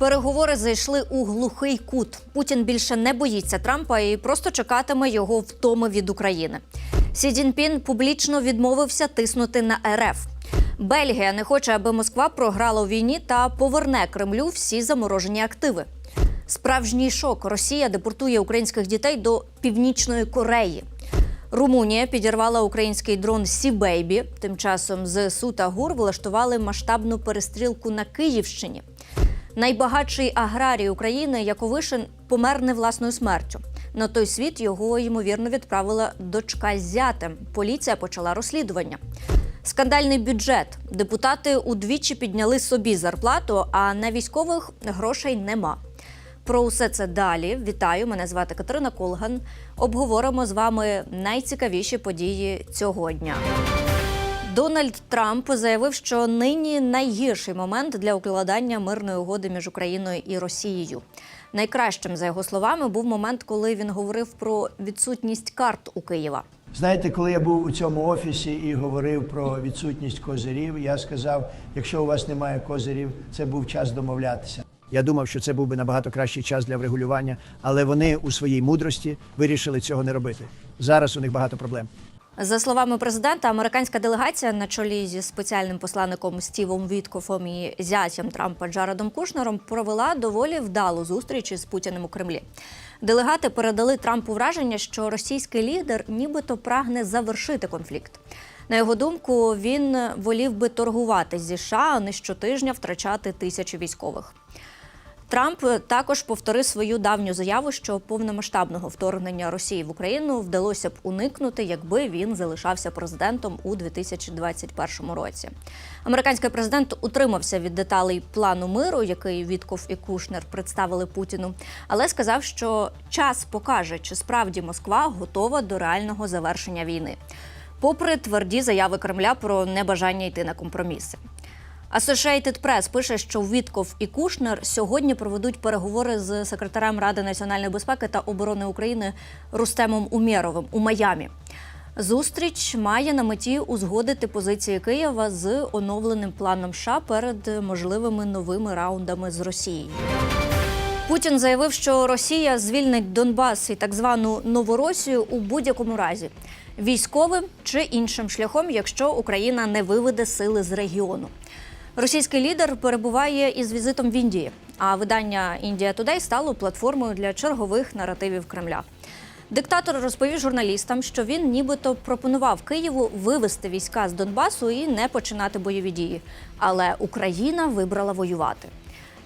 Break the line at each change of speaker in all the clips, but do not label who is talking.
Переговори зайшли у глухий кут. Путін більше не боїться Трампа і просто чекатиме його втоми від України. Сі Цзіньпін публічно відмовився тиснути на РФ. Бельгія не хоче, аби Москва програла у війні та поверне Кремлю всі заморожені активи. Справжній шок. Росія депортує українських дітей до Північної Кореї. Румунія підірвала український дрон Сі-Бейбі. Тим часом ЗСУ та ГУР влаштували масштабну перестрілку на Київщині. Найбагатший аграрій України Яковишин помер не власною смертю. На той світ його ймовірно відправила дочка з зятем. Поліція почала розслідування. Скандальний бюджет. Депутати удвічі підняли собі зарплату, а на військових грошей нема. Про усе це далі. Вітаю! Мене звати Катерина Колган. Обговоримо з вами найцікавіші події цього дня. Дональд Трамп заявив, що нині найгірший момент для укладання мирної угоди між Україною і Росією. Найкращим, за його словами, був момент, коли він говорив про відсутність карт у Києва.
Знаєте, коли я був у цьому офісі і говорив про відсутність козирів, я сказав: якщо у вас немає козирів, це був час домовлятися. Я думав, що це був би набагато кращий час для врегулювання, але вони у своїй мудрості вирішили цього не робити. Зараз у них багато проблем.
За словами президента, американська делегація на чолі зі спеціальним посланником Стівом Віткофом і зятям Трампа Джаредом Кушнером провела доволі вдалу зустріч із Путіним у Кремлі. Делегати передали Трампу враження, що російський лідер нібито прагне завершити конфлікт. На його думку, він волів би торгувати зі США, а не щотижня втрачати тисячі військових. Трамп також повторив свою давню заяву, що повномасштабного вторгнення Росії в Україну вдалося б уникнути, якби він залишався президентом у 2021 році. Американський президент утримався від деталей плану миру, який Вітков і Кушнер представили Путіну, але сказав, що час покаже, чи справді Москва готова до реального завершення війни, попри тверді заяви Кремля про небажання йти на компроміси. Associated Press пише, що Вітков і Кушнер сьогодні проведуть переговори з секретарем Ради національної безпеки та оборони України Рустемом Умєровим у Майамі. Зустріч має на меті узгодити позиції Києва з оновленим планом США перед можливими новими раундами з Росією. Путін заявив, що Росія звільнить Донбас і так звану Новоросію у будь-якому разі військовим чи іншим шляхом, якщо Україна не виведе сили з регіону. Російський лідер перебуває із візитом в Індії, а видання Індія Тудей стало платформою для чергових наративів Кремля. Диктатор розповів журналістам, що він нібито пропонував Києву вивести війська з Донбасу і не починати бойові дії. Але Україна вибрала воювати.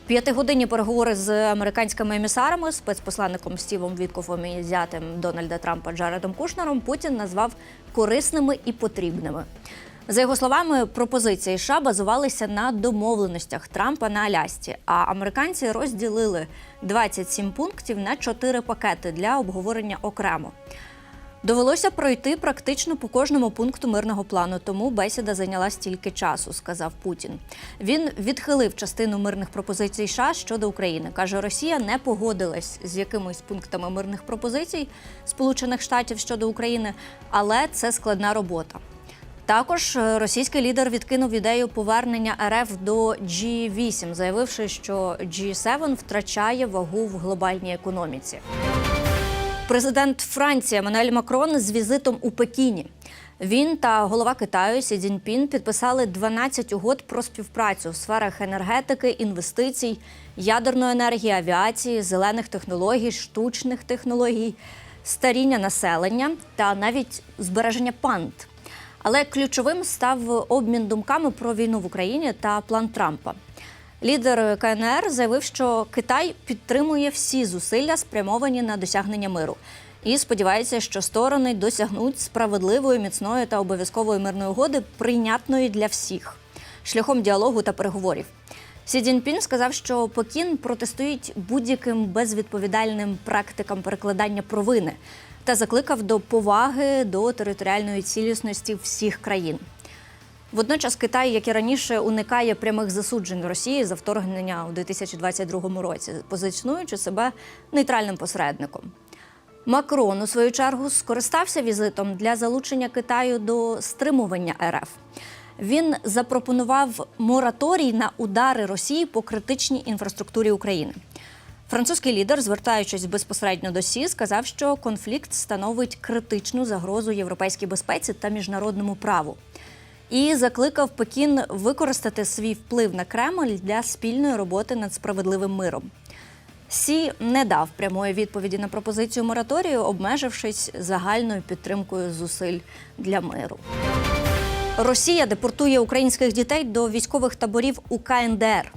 П'ятигодинні переговори з американськими емісарами, спецпосланником Стівом Віткофом і зятем Дональда Трампа Джаредом Кушнером Путін назвав корисними і потрібними. За його словами, пропозиції США базувалися на домовленостях Трампа на Алясці, а американці розділили 27 пунктів на 4 пакети для обговорення окремо. Довелося пройти практично по кожному пункту мирного плану, тому бесіда зайняла стільки часу, сказав Путін. Він відхилив частину мирних пропозицій США щодо України. каже, Росія не погодилась з якимись пунктами мирних пропозицій Сполучених Штатів щодо України, але це складна робота. Також е, російський лідер відкинув ідею повернення РФ до G8, заявивши, що G7 втрачає вагу в глобальній економіці. Президент Франції Еммануель Макрон з візитом у Пекіні. Він та голова Китаю Сі Цзіньпін підписали 12 угод про співпрацю в сферах енергетики, інвестицій, ядерної енергії, авіації, зелених технологій, штучних технологій, старіння населення та навіть збереження панд. Але ключовим став обмін думками про війну в Україні та план Трампа. Лідер КНР заявив, що Китай підтримує всі зусилля, спрямовані на досягнення миру, і сподівається, що сторони досягнуть справедливої, міцної та обов'язкової мирної угоди, прийнятної для всіх, шляхом діалогу та переговорів. Сі Цзіньпін сказав, що Пекін протистоїть будь-яким безвідповідальним практикам перекладання провини та закликав до поваги до територіальної цілісності всіх країн. Водночас Китай, як і раніше, уникає прямих засуджень Росії за вторгнення у 2022 році, позиціонуючи себе нейтральним посередником. Макрон, у свою чергу, скористався візитом для залучення Китаю до стримування РФ. Він запропонував мораторій на удари Росії по критичній інфраструктурі України. Французький лідер, звертаючись безпосередньо до СІ, сказав, що конфлікт становить критичну загрозу європейській безпеці та міжнародному праву. І закликав Пекін використати свій вплив на Кремль для спільної роботи над справедливим миром. Сі не дав прямої відповіді на пропозицію мораторію, обмежившись загальною підтримкою зусиль для миру. Росія депортує українських дітей до військових таборів у КНДР.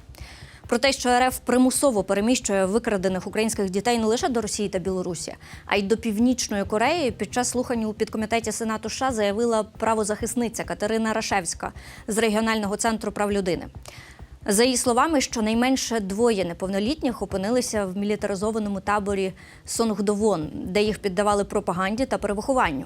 Про те, що РФ примусово переміщує викрадених українських дітей не лише до Росії та Білорусі, а й до Північної Кореї, під час слухань у підкомітеті Сенату США заявила правозахисниця Катерина Рашевська з регіонального центру прав людини. За її словами, щонайменше двоє неповнолітніх опинилися в мілітаризованому таборі Сонгдовон, де їх піддавали пропаганді та перевихованню.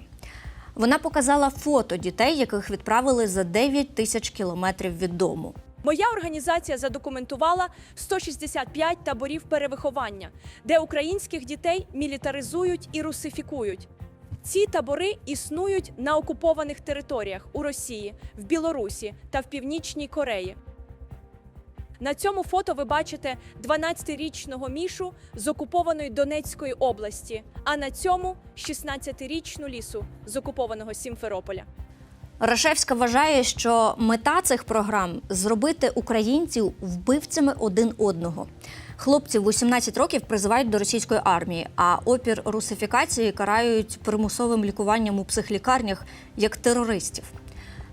Вона показала фото дітей, яких відправили за 9 тисяч кілометрів від дому.
Моя організація задокументувала 165 таборів перевиховання, де українських дітей мілітаризують і русифікують. Ці табори існують на окупованих територіях у Росії, в Білорусі та в Північній Кореї. На цьому фото ви бачите 12-річного мішу з окупованої Донецької області, а на цьому 16-річну лісу з окупованого Сімферополя.
Рашевська вважає, що мета цих програм зробити українців вбивцями один одного. Хлопців 18 років призивають до російської армії, а опір русифікації карають примусовим лікуванням у психлікарнях як терористів.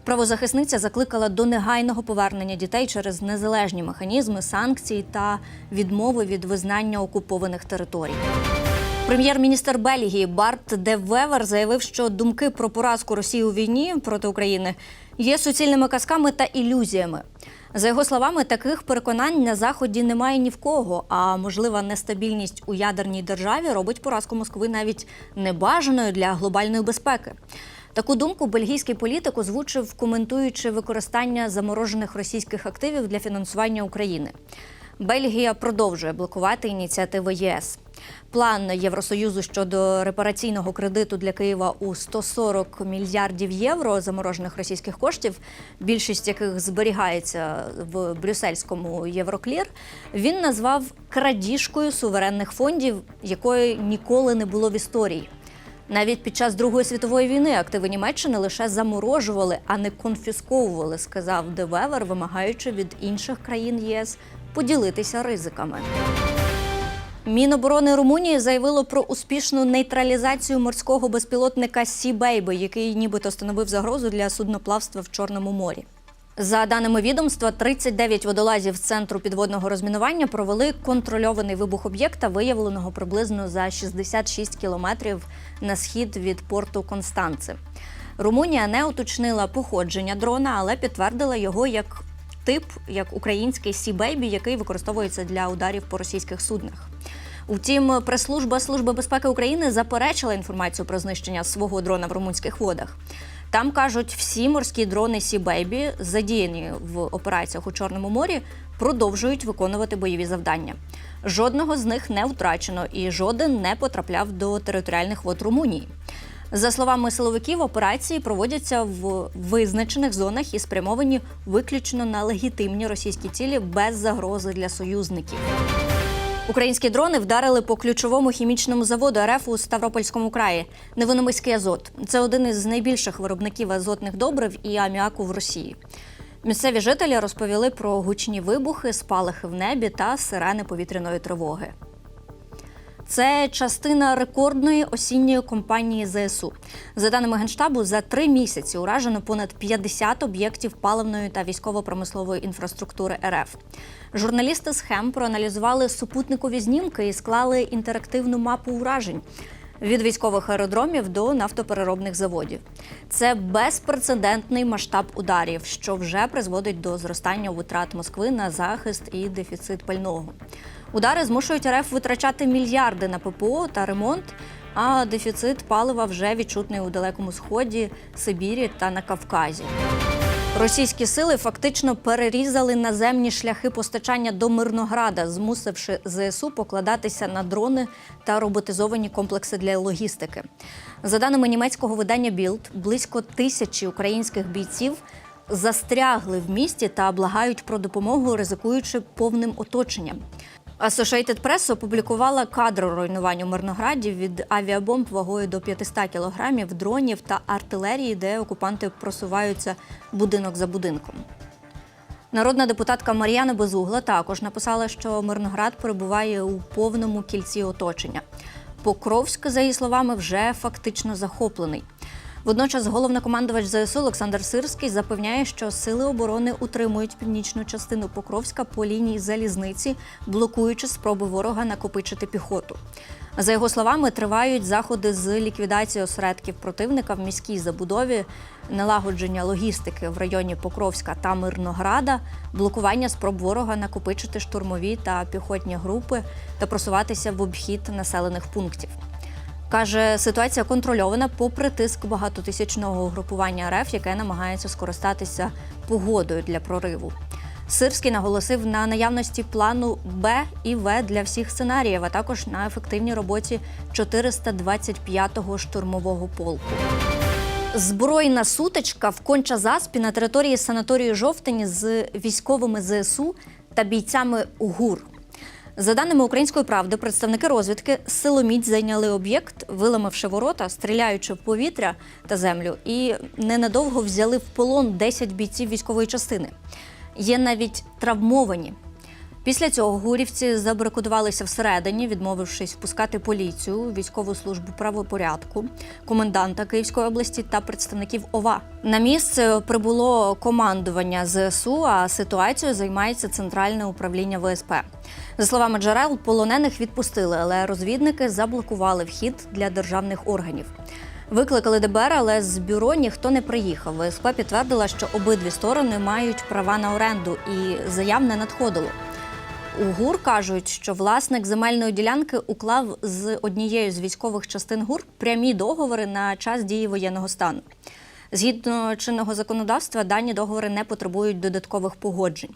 Правозахисниця закликала до негайного повернення дітей через незалежні механізми санкцій та відмови від визнання окупованих територій. Прем'єр-міністр Бельгії Барт де Вевер заявив, що думки про поразку Росії у війні проти України є суцільними казками та ілюзіями. За його словами, таких переконань на заході немає ні в кого. А можлива нестабільність у ядерній державі робить поразку Москви навіть небажаною для глобальної безпеки. Таку думку бельгійський політик озвучив, коментуючи використання заморожених російських активів для фінансування України. Бельгія продовжує блокувати ініціативи ЄС. План Євросоюзу щодо репараційного кредиту для Києва у 140 мільярдів євро заморожених російських коштів, більшість яких зберігається в брюссельському Євроклір, він назвав крадіжкою суверенних фондів, якої ніколи не було в історії. Навіть під час Другої світової війни активи Німеччини лише заморожували, а не конфісковували, сказав Девевер, вимагаючи від інших країн ЄС поділитися ризиками. Міноборони Румунії заявило про успішну нейтралізацію морського безпілотника Сі Бейби, який нібито становив загрозу для судноплавства в Чорному морі. За даними відомства, 39 водолазів центру підводного розмінування провели контрольований вибух об'єкта, виявленого приблизно за 66 кілометрів на схід від порту Констанци. Румунія не уточнила походження дрона, але підтвердила його як тип, як український Сі Бейбі, який використовується для ударів по російських суднах. Утім, прес-служба Служби безпеки України заперечила інформацію про знищення свого дрона в румунських водах. Там кажуть, всі морські дрони Сі Бейбі, задіяні в операціях у Чорному морі, продовжують виконувати бойові завдання. Жодного з них не втрачено і жоден не потрапляв до територіальних вод Румунії. За словами силовиків, операції проводяться в визначених зонах і спрямовані виключно на легітимні російські цілі без загрози для союзників. Українські дрони вдарили по ключовому хімічному заводу РФ у Ставропольському краї. Невиномиський азот. Це один із найбільших виробників азотних добрив і аміаку в Росії. Місцеві жителі розповіли про гучні вибухи, спалахи в небі та сирени повітряної тривоги. Це частина рекордної осінньої кампанії ЗСУ. За даними Генштабу, за три місяці уражено понад 50 об'єктів паливної та військово-промислової інфраструктури РФ. Журналісти схем проаналізували супутникові знімки і склали інтерактивну мапу уражень. Від військових аеродромів до нафтопереробних заводів це безпрецедентний масштаб ударів, що вже призводить до зростання витрат Москви на захист і дефіцит пального. Удари змушують РФ витрачати мільярди на ППО та ремонт, а дефіцит палива вже відчутний у далекому сході, Сибірі та на Кавказі. Російські сили фактично перерізали наземні шляхи постачання до Мирнограда, змусивши ЗСУ покладатися на дрони та роботизовані комплекси для логістики. За даними німецького видання Білд, близько тисячі українських бійців застрягли в місті та благають про допомогу, ризикуючи повним оточенням. Associated Press опублікувала кадри руйнування у Мирнограді від авіабомб вагою до 500 кілограмів, дронів та артилерії, де окупанти просуваються будинок за будинком. Народна депутатка Мар'яна Безугла також написала, що Мирноград перебуває у повному кільці оточення. Покровськ, за її словами, вже фактично захоплений. Водночас головнокомандувач ЗСУ Олександр Сирський запевняє, що сили оборони утримують північну частину Покровська по лінії залізниці, блокуючи спроби ворога накопичити піхоту. За його словами, тривають заходи з ліквідації осередків противника в міській забудові, налагодження логістики в районі Покровська та Мирнограда, блокування спроб ворога накопичити штурмові та піхотні групи та просуватися в обхід населених пунктів. Каже, ситуація контрольована попри тиск багатотисячного угрупування РФ, яке намагається скористатися погодою для прориву. Сирський наголосив на наявності плану Б і В для всіх сценаріїв, а також на ефективній роботі 425-го штурмового полку. Збройна сутичка в Конча-Заспі на території санаторію Жовтень з військовими ЗСУ та бійцями УГУР. За даними української правди, представники розвідки силоміць зайняли об'єкт, виламавши ворота, стріляючи в повітря та землю, і ненадовго взяли в полон 10 бійців військової частини. Є навіть травмовані. Після цього гурівці забарикадувалися всередині, відмовившись впускати поліцію, військову службу правопорядку, коменданта Київської області та представників ОВА. На місце прибуло командування ЗСУ, а ситуацією займається центральне управління ВСП. За словами джерел, полонених відпустили, але розвідники заблокували вхід для державних органів. Викликали ДБР, але з бюро ніхто не приїхав. ВСП підтвердила, що обидві сторони мають права на оренду і заяв не надходило. У ГУР кажуть, що власник земельної ділянки уклав з однією з військових частин ГУР прямі договори на час дії воєнного стану. Згідно чинного законодавства, дані договори не потребують додаткових погоджень.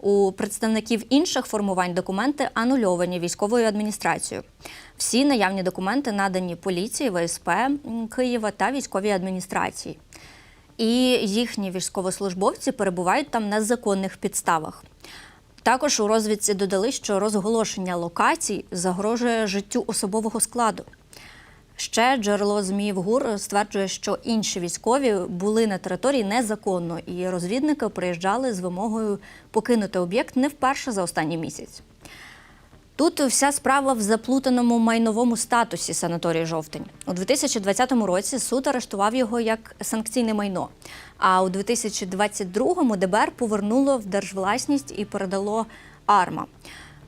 У представників інших формувань документи анульовані військовою адміністрацією. Всі наявні документи надані поліції, ВСП Києва та військовій адміністрації. І їхні військовослужбовці перебувають там на законних підставах. Також у розвідці додали, що розголошення локацій загрожує життю особового складу. Ще джерело ЗМІ ГУР стверджує, що інші військові були на території незаконно, і розвідники приїжджали з вимогою покинути об'єкт не вперше за останній місяць. Тут вся справа в заплутаному майновому статусі санаторії жовтень. У 2020 році суд арештував його як санкційне майно. А у 2022-му ДБР повернуло в держвласність і передало АРМА.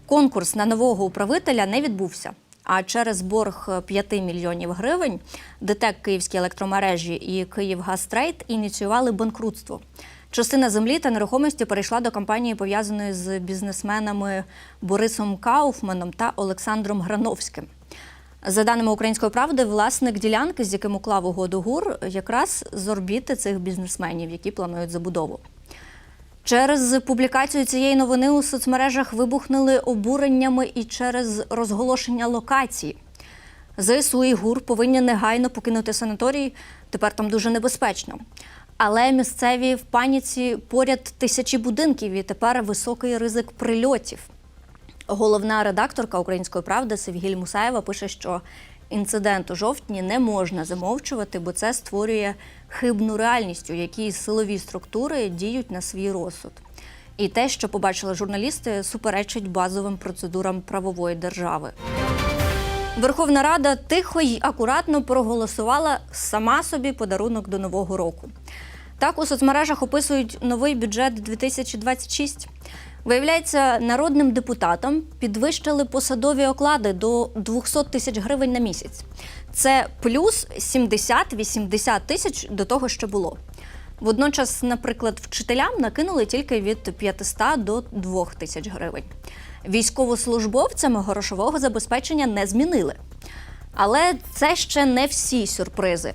Конкурс на нового управителя не відбувся. А через борг 5 мільйонів гривень ДТЕК Київські електромережі і Київгазтрейд ініціювали банкрутство. Частина землі та нерухомості перейшла до компанії, пов'язаної з бізнесменами Борисом Кауфманом та Олександром Грановським. За даними української правди, власник ділянки, з яким уклав угоду ГУР, якраз з орбіти цих бізнесменів, які планують забудову. Через публікацію цієї новини у соцмережах вибухнули обуреннями і через розголошення локації. ЗСУ і ГУР повинні негайно покинути санаторій. Тепер там дуже небезпечно. Але місцеві в паніці поряд тисячі будинків і тепер високий ризик прильотів. Головна редакторка Української правди Севгіль Мусаєва пише, що інцидент у жовтні не можна замовчувати, бо це створює хибну реальність, у якій силові структури діють на свій розсуд. І те, що побачили журналісти, суперечить базовим процедурам правової держави. Верховна Рада тихо й акуратно проголосувала сама собі подарунок до нового року. Так у соцмережах описують новий бюджет 2026. Виявляється, народним депутатам підвищили посадові оклади до 200 тисяч гривень на місяць. Це плюс 70-80 тисяч до того, що було. Водночас, наприклад, вчителям накинули тільки від 500 до 2 тисяч гривень. Військовослужбовцям грошового забезпечення не змінили. Але це ще не всі сюрпризи.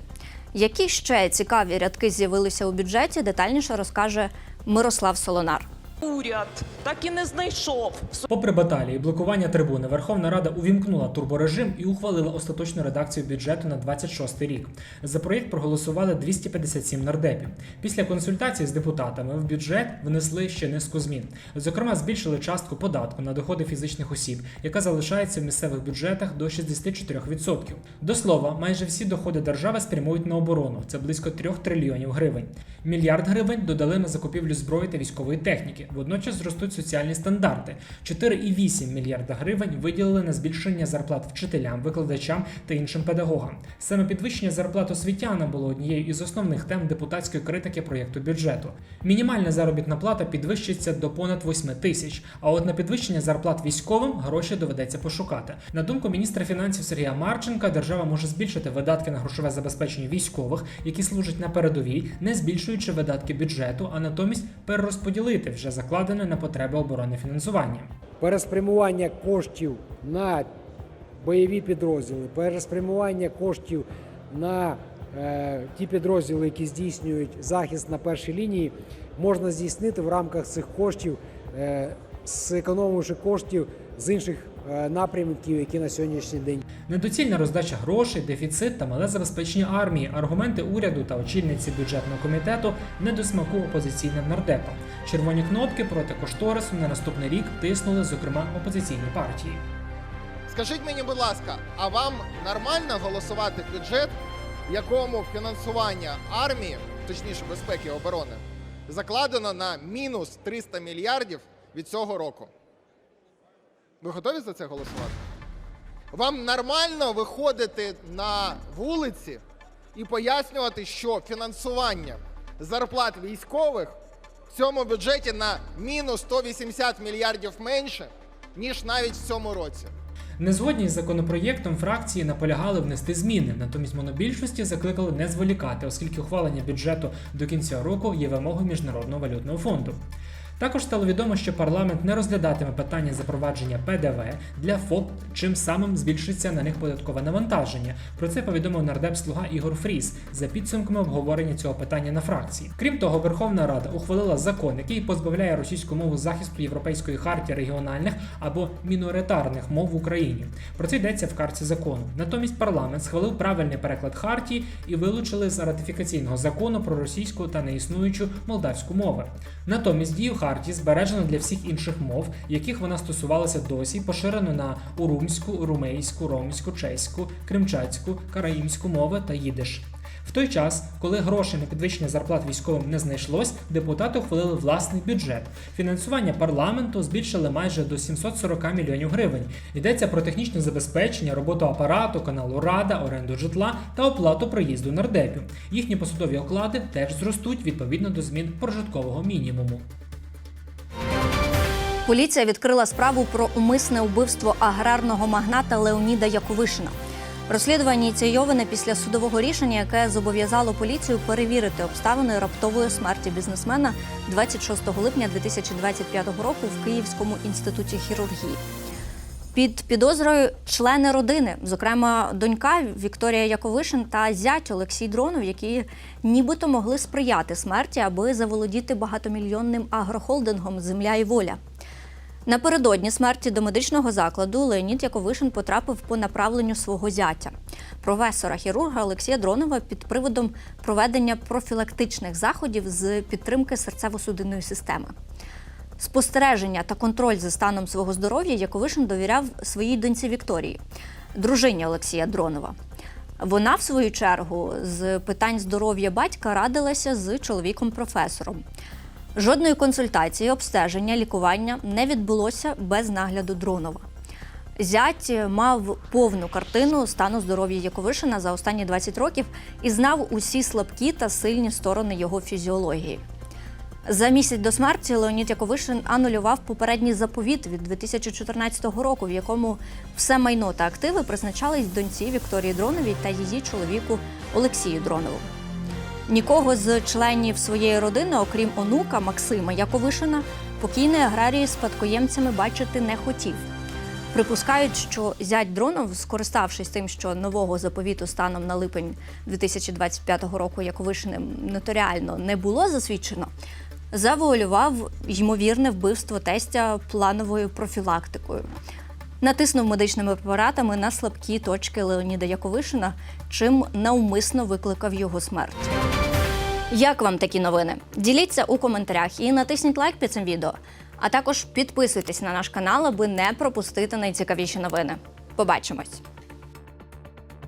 Які ще цікаві рядки з'явилися у бюджеті, детальніше розкаже Мирослав Солонар.
Уряд так і не знайшов
Попри баталії блокування трибуни, Верховна Рада увімкнула турборежим і ухвалила остаточну редакцію бюджету на 26 рік. За проєкт проголосували 257 нардепів. Після консультацій з депутатами в бюджет внесли ще низку змін. Зокрема, збільшили частку податку на доходи фізичних осіб, яка залишається в місцевих бюджетах до 64%. До слова, майже всі доходи держави спрямують на оборону. Це близько 3 трильйонів гривень. Мільярд гривень додали на закупівлю зброї та військової техніки. Водночас зростуть соціальні стандарти. 4,8 мільярда гривень виділили на збільшення зарплат вчителям, викладачам та іншим педагогам. Саме підвищення зарплат освітянам було однією із основних тем депутатської критики проєкту бюджету. Мінімальна заробітна плата підвищиться до понад 8 тисяч. А от на підвищення зарплат військовим гроші доведеться пошукати. На думку міністра фінансів Сергія Марченка, держава може збільшити видатки на грошове забезпечення військових, які служать на передовій, не збільшуючи видатки бюджету, а натомість перерозподілити вже закладене на потреби оборони фінансування.
переспрямування коштів на бойові підрозділи, переспрямування коштів на е, ті підрозділи, які здійснюють захист на першій лінії, можна здійснити в рамках цих коштів, е, зекономивши коштів з інших е, напрямків, які на сьогоднішній день
Недоцільна роздача грошей, дефіцит та мале забезпечення армії, аргументи уряду та очільниці бюджетного комітету не до смаку опозиційним нардепам. Червоні кнопки проти кошторису на наступний рік тиснули, зокрема, опозиційні партії.
Скажіть мені, будь ласка, а вам нормально голосувати бюджет, в якому фінансування армії, точніше безпеки і оборони, закладено на мінус 300 мільярдів від цього року? Ви готові за це голосувати? Вам нормально виходити на вулиці і пояснювати, що фінансування зарплат військових цьому бюджеті на мінус 180 мільярдів менше, ніж навіть в цьому році?
Незгодні з законопроєктом фракції наполягали внести зміни, натомість монобільшості закликали не зволікати, оскільки ухвалення бюджету до кінця року є вимогою Міжнародного валютного фонду. Також стало відомо, що парламент не розглядатиме питання запровадження ПДВ для ФОП, чим самим збільшиться на них податкове навантаження. Про це повідомив нардеп слуга Ігор Фріс за підсумками обговорення цього питання на фракції. Крім того, Верховна Рада ухвалила закон, який позбавляє російську мову захисту Європейської хартії регіональних або міноритарних мов в Україні. Про це йдеться в карті закону. Натомість парламент схвалив правильний переклад хартії і вилучили з ратифікаційного закону про російську та неіснуючу молдавську мови. Натомість дію хартії збережено для всіх інших мов, яких вона стосувалася досі, поширено на урумську, румейську, ромську, чеську, кримчацьку, караїмську мови та їдиш. В той час, коли грошей на підвищення зарплат військовим не знайшлось, депутати ухвалили власний бюджет. Фінансування парламенту збільшили майже до 740 мільйонів гривень. Йдеться про технічне забезпечення, роботу апарату, каналу Рада, оренду житла та оплату проїзду нардепів. Їхні посадові оклади теж зростуть відповідно до змін прожиткового мінімуму.
Поліція відкрила справу про умисне вбивство аграрного магната Леоніда Яковишина. Розслідування ініційоване після судового рішення, яке зобов'язало поліцію перевірити обставини раптової смерті бізнесмена 26 липня 2025 року в Київському інституті хірургії. Під підозрою члени родини, зокрема донька Вікторія Яковишин та зять Олексій Дронов, які нібито могли сприяти смерті, аби заволодіти багатомільйонним агрохолдингом Земля і воля. Напередодні смерті до медичного закладу Леонід Яковишин потрапив по направленню свого зятя, професора хірурга Олексія Дронова під приводом проведення профілактичних заходів з підтримки серцево-судинної системи. Спостереження та контроль за станом свого здоров'я Яковишин довіряв своїй доньці Вікторії, дружині Олексія Дронова. Вона, в свою чергу, з питань здоров'я батька радилася з чоловіком-професором. Жодної консультації, обстеження, лікування не відбулося без нагляду Дронова. Зять мав повну картину стану здоров'я Яковишина за останні 20 років і знав усі слабкі та сильні сторони його фізіології. За місяць до смерті Леонід Яковишин анулював попередній заповіт від 2014 року, в якому все майно та активи призначались доньці Вікторії Дроновій та її чоловіку Олексію Дронову. Нікого з членів своєї родини, окрім онука Максима Яковишина, покійний аграрій спадкоємцями бачити не хотів. Припускають, що зять Дронов, скориставшись тим, що нового заповіту станом на липень 2025 року Яковишиним нотаріально не було засвідчено, завуалював ймовірне вбивство тестя плановою профілактикою. Натиснув медичними препаратами на слабкі точки Леоніда Яковишина, чим навмисно викликав його смерть. Як вам такі новини? Діліться у коментарях і натисніть лайк під цим відео. А також підписуйтесь на наш канал, аби не пропустити найцікавіші новини. Побачимось!